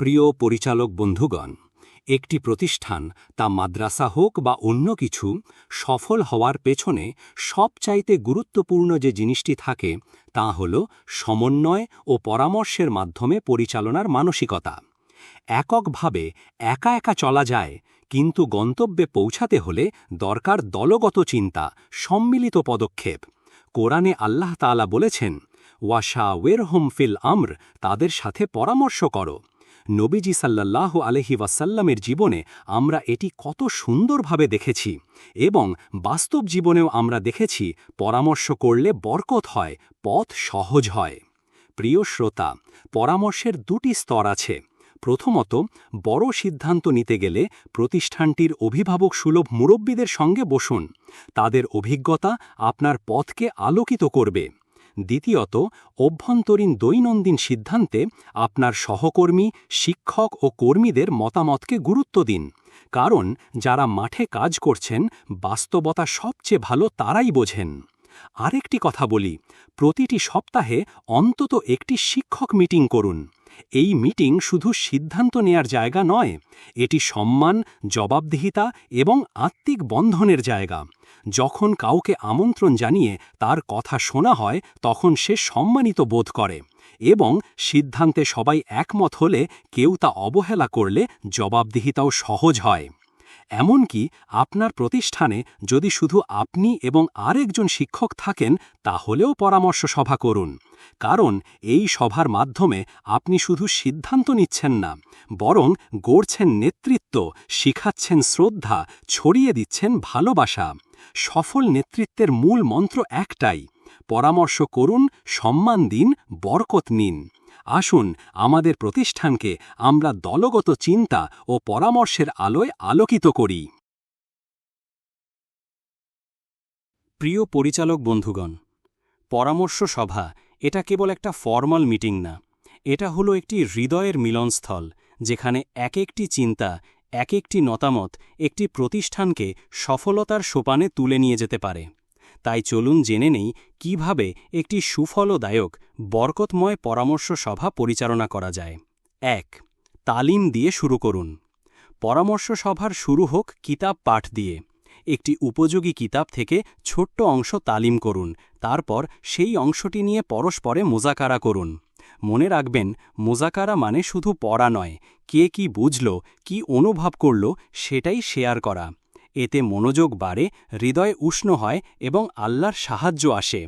প্রিয় পরিচালক বন্ধুগণ, একটি প্রতিষ্ঠান, তা মাদ্রাসা হোক বা অন্য কিছু, সফল হওয়ার পেছনে সবচাইতে গুরুত্বপূর্ণ যে জিনিসটি থাকে, তা হল সমন্বয় ও পরামর্শের মাধ্যমে পরিচালনার মানসিকতা। এককভাবে একা একা চলা যায়, কিন্তু গন্তব্যে পৌঁছাতে হলে দরকার দলগত চিন্তা, সম্মিলিত পদক্ষেপ। কোরআনে আল্লাহ তাআলা বলেছেন ওয়াশা ওয়ের হোম ফিল আমর তাদের সাথে পরামর্শ করো। নবীজি সাল্লাল্লাহ আলহি ওয়াসাল্লামের জীবনে আমরা এটি কত সুন্দরভাবে দেখেছি এবং বাস্তব জীবনেও আমরা দেখেছি পরামর্শ করলে বরকত হয়, পথ সহজ হয়। প্রিয় শ্রোতা, পরামর্শের দুটি স্তর আছে। প্রথমত, বড় সিদ্ধান্ত নিতে গেলে প্রতিষ্ঠানটির অভিভাবক সুলভ মুরব্বীদের সঙ্গে বসুন। তাদের অভিজ্ঞতা আপনার পথকে আলোকিত করবে। দ্বিতীয়ত, অভ্যন্তরীণ দৈনন্দিন সিদ্ধান্তে আপনার সহকর্মী, শিক্ষক ও কর্মীদের মতামতকে গুরুত্ব দিন। কারণ, যারা মাঠে কাজ করছেন, বাস্তবতা সবচেয়ে ভালো তারাই বোঝেন। আরেকটি কথা বলি, প্রতিটি সপ্তাহে অন্তত একটি শিক্ষক মিটিং করুন। এই মিটিং শুধু সিদ্ধান্ত নেয়ার জায়গা নয়, এটি সম্মান, জবাবদিহিতা এবং আত্মিক বন্ধনের জায়গা। যখন কাউকে আমন্ত্রণ জানিয়ে তার কথা শোনা হয়, তখন সে সম্মানিত বোধ করে এবং সিদ্ধান্তে সবাই একমত হলে কেউ তা অবহেলা করলে জবাবদিহিতাও সহজ হয়। এমনকি আপনার প্রতিষ্ঠানে যদি শুধু আপনি এবং আরেকজন শিক্ষক থাকেন, তাহলেও পরামর্শ সভা করুন। কারণ এই সভার মাধ্যমে আপনি শুধু সিদ্ধান্ত নিচ্ছেন না, বরং গড়ছেন নেতৃত্ব, শিখাচ্ছেন শ্রদ্ধা, ছড়িয়ে দিচ্ছেন ভালোবাসা। সফল নেতৃত্বের মূল মন্ত্র একটাই, পরামর্শ করুন, সম্মান দিন, বরকত নিন। আসুন, আমাদের প্রতিষ্ঠানকে আমরা দলগত চিন্তা ও পরামর্শের আলোয় আলোকিত করি। প্রিয় পরিচালক বন্ধুগণ, পরামর্শ সভা, এটা কেবল একটা ফর্মাল মিটিং না। এটা হলো একটি হৃদয়ের মিলনস্থল, যেখানে এক একটি চিন্তা এক একটি মতামত একটি প্রতিষ্ঠানকে সফলতার সোপানে তুলে নিয়ে যেতে পারে। তাই চলুন জেনে নেই কীভাবে একটি সুফলদায়ক, বরকতময় পরামর্শ সভা পরিচালনা করা যায়। এক, তালিম দিয়ে শুরু করুন। পরামর্শ সভার শুরু হোক কিতাব পাঠ দিয়ে। একটি উপযোগী কিতাব থেকে ছোট্ট অংশ তালিম করুন, তারপর সেই অংশটি নিয়ে পরস্পরে মোজাকারা করুন। মনে রাখবেন, মোজাকারা মানে শুধু পড়া নয়, কে কি বুঝল, কি অনুভব করল, সেটাই শেয়ার করা। এতে মনোযোগ বাড়ে, হৃদয় উষ্ণ হয় এবং আল্লাহর সাহায্য আসে।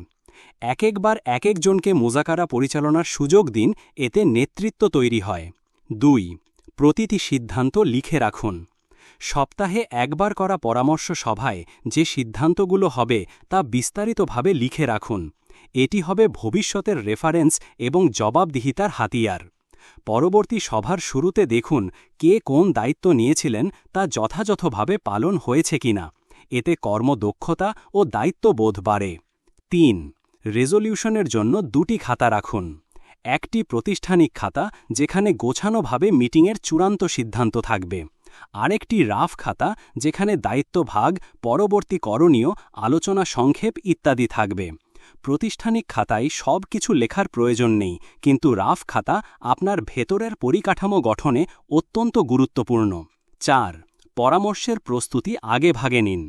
এক একবার এক একজনকে মোজাকারা পরিচালনার সুযোগ দিন, এতে নেতৃত্ব তৈরি হয়। দুই, প্রতিটি সিদ্ধান্ত লিখে রাখুন। সপ্তাহে একবার করা পরামর্শ সভায় যে সিদ্ধান্তগুলো হবে তা বিস্তারিতভাবে লিখে রাখুন। এটি হবে ভবিষ্যতের রেফারেন্স এবং জবাবদিহিতার হাতিয়ার। পরবর্তী সভার শুরুতে দেখুন কে কোন দায়িত্ব নিয়েছিলেন তা যথাযথভাবে পালন হয়েছে কিনা। এতে কর্মদক্ষতা ও দায়িত্ববোধ বাড়ে। তিন, রেজলিউশনের জন্য দুটি খাতা রাখুন। একটি প্রতিষ্ঠানিক খাতা যেখানে গোছানোভাবে মিটিংয়ের চূড়ান্ত সিদ্ধান্ত থাকবে। আরেকটি রাফ খাতা যেখানে দায়িত্ব ভাগ পরবর্তী করণীয়, আলোচনা সংক্ষেপ ইত্যাদি থাকবে। প্রতিষ্ঠানিক খাতায় সব কিছু লেখার প্রয়োজন নেই, কিন্তু রাফ খাতা আপনার ভেতরের পরিকাঠামো গঠনে অত্যন্ত গুরুত্বপূর্ণ। চার, পরামর্শের প্রস্তুতি আগে ভাগে নিন।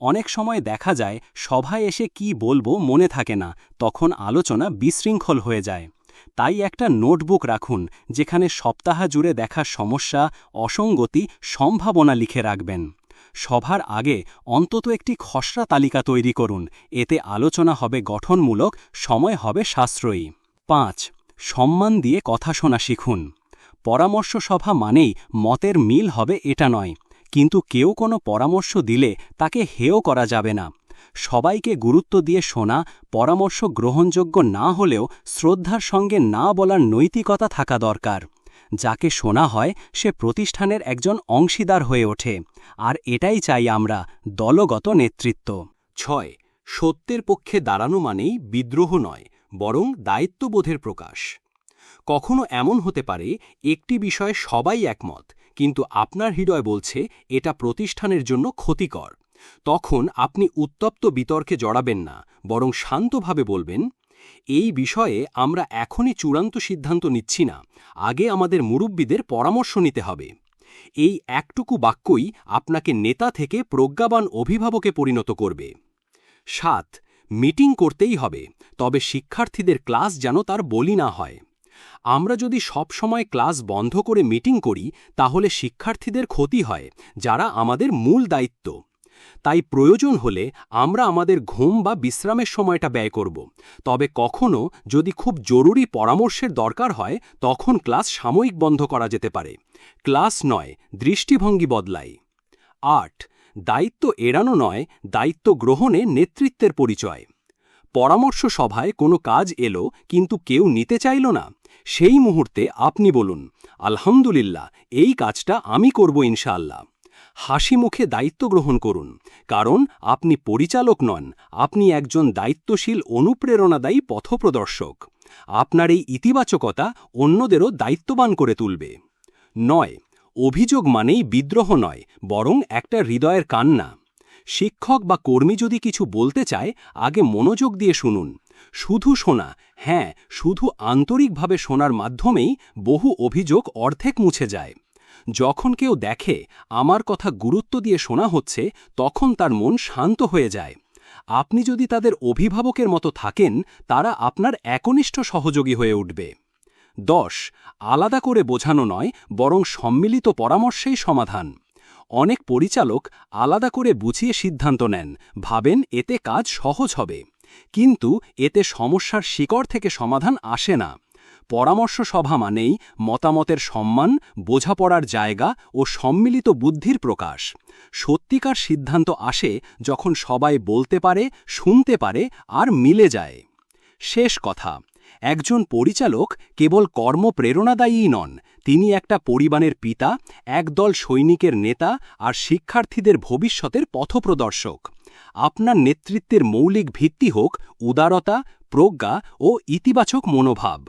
অনেক সময় দেখা যায়, সভায় এসে কি বলব মনে থাকে না, তখন আলোচনা বিশৃঙ্খল হয়ে যায়। তাই একটা নোটবুক রাখুন, যেখানে সপ্তাহ জুড়ে দেখা সমস্যা, অসঙ্গতি, সম্ভাবনা লিখে রাখবেন। সভার আগে অন্তত একটি খসড়া তালিকা তৈরি করুন, এতে আলোচনা হবে গঠনমূলক, সময় হবে সাশ্রয়ী। পাঁচ, সম্মান দিয়ে কথা শোনা শিখুন। পরামর্শ সভা মানেই মতের মিল হবে এটা নয়, কিন্তু কেউ কোনো পরামর্শ দিলে তাকে হেয় করা যাবে না। সবাইকে গুরুত্ব দিয়ে শোনা, পরামর্শ গ্রহণযোগ্য না হলেও শ্রদ্ধার সঙ্গে না বলার নৈতিকতা থাকা দরকার। যাকে শোনা হয়, সে প্রতিষ্ঠানের একজন অংশীদার হয়ে ওঠে। আর এটাই চাই আমরা, দলগত নেতৃত্ব। ছয়, সত্যের পক্ষে দাঁড়ানো মানেই বিদ্রোহ নয়, বরং দায়িত্ববোধের প্রকাশ। কখনো এমন হতে পারে, একটি বিষয়ে সবাই একমত, কিন্তু আপনার হৃদয় বলছে, এটা প্রতিষ্ঠানের জন্য ক্ষতিকর। তখন আপনি উত্তপ্ত বিতর্কে জড়াবেন না, বরং শান্তভাবে বলবেন, এই বিষয়ে আমরা এখনই চূড়ান্ত সিদ্ধান্ত নিচ্ছি না, আগে আমাদের মুরব্বীদের পরামর্শ নিতে হবে। এই একটুকু বাক্যই আপনাকে নেতা থেকে প্রজ্ঞাবান অভিভাবকে পরিণত করবে। সাত, মিটিং করতেই হবে, তবে শিক্ষার্থীদের ক্লাস যেন তার বলি না হয়। আমরা যদি সব সময় ক্লাস বন্ধ করে মিটিং করি, তাহলে শিক্ষার্থীদের ক্ষতি হয়, যারা আমাদের মূল দায়িত্ব। তাই প্রয়োজন হলে আমরা আমাদের ঘুম বা বিশ্রামের সময়টা ব্যয় করব। তবে কখনও যদি খুব জরুরি পরামর্শের দরকার হয়, তখন ক্লাস সাময়িক বন্ধ করা যেতে পারে। ক্লাস নয়, দৃষ্টিভঙ্গি বদলাই। আট, দায়িত্ব এড়ানো নয়, দায়িত্ব গ্রহণে নেতৃত্বের পরিচয়। পরামর্শ সভায় কোনো কাজ এলো, কিন্তু কেউ নিতে চাইল না। সেই মুহূর্তে আপনি বলুন, আলহামদুলিল্লাহ, এই কাজটা আমি করব ইনশাআল্লাহ। হাসি মুখে দায়িত্ব গ্রহণ করুন। কারণ, আপনি পরিচালক নন, আপনি একজন দায়িত্বশীল অনুপ্রেরণাদায়ী পথপ্রদর্শক। আপনার এই ইতিবাচকতা অন্যদেরও দায়িত্ববান করে তুলবে। নয়, অভিযোগ মানেই বিদ্রোহ নয়, বরং একটা হৃদয়ের কান্না। শিক্ষক বা কর্মী যদি কিছু বলতে চায়, আগে মনোযোগ দিয়ে শুনুন। শুধু শোনা হ্যাঁ শুধু আন্তরিকভাবে শোনার মাধ্যমেই বহু অভিযোগ অর্ধেক মুছে যায়। যখন কেউ দেখে আমার কথা গুরুত্ব দিয়ে শোনা হচ্ছে, তখন তার মন শান্ত হয়ে যায়। আপনি যদি তাদের অভিভাবকের মতো থাকেন, তারা আপনার একনিষ্ঠ সহযোগী হয়ে উঠবে। দশ, আলাদা করে বোঝানো নয়, বরং সম্মিলিত পরামর্শেই সমাধান। অনেক পরিচালক আলাদা করে বুঝিয়ে সিদ্ধান্ত নেন, ভাবেন এতে কাজ সহজ হবে। কিন্তু এতে সমস্যার শিকড় থেকে সমাধান আসে না। পরামর্শ সভা মানেই মতামতের সম্মান, বোঝাপড়ার জায়গা ও সম্মিলিত বুদ্ধির প্রকাশ। সত্যিকার সিদ্ধান্ত আসে যখন সবাই বলতে পারে, শুনতে পারে আর মিলে যায়। শেষ কথা, একজন পরিচালক কেবল কর্মপ্রেরণাদায়ী নন, তিনি একটা পরিবারের পিতা, একদল সৈনিকের নেতা আর শিক্ষার্থীদের ভবিষ্যতের পথপ্রদর্শক। আপনার নেতৃত্বের মৌলিক ভিত্তি হোক উদারতা, প্রজ্ঞা ও ইতিবাচক মনোভাব।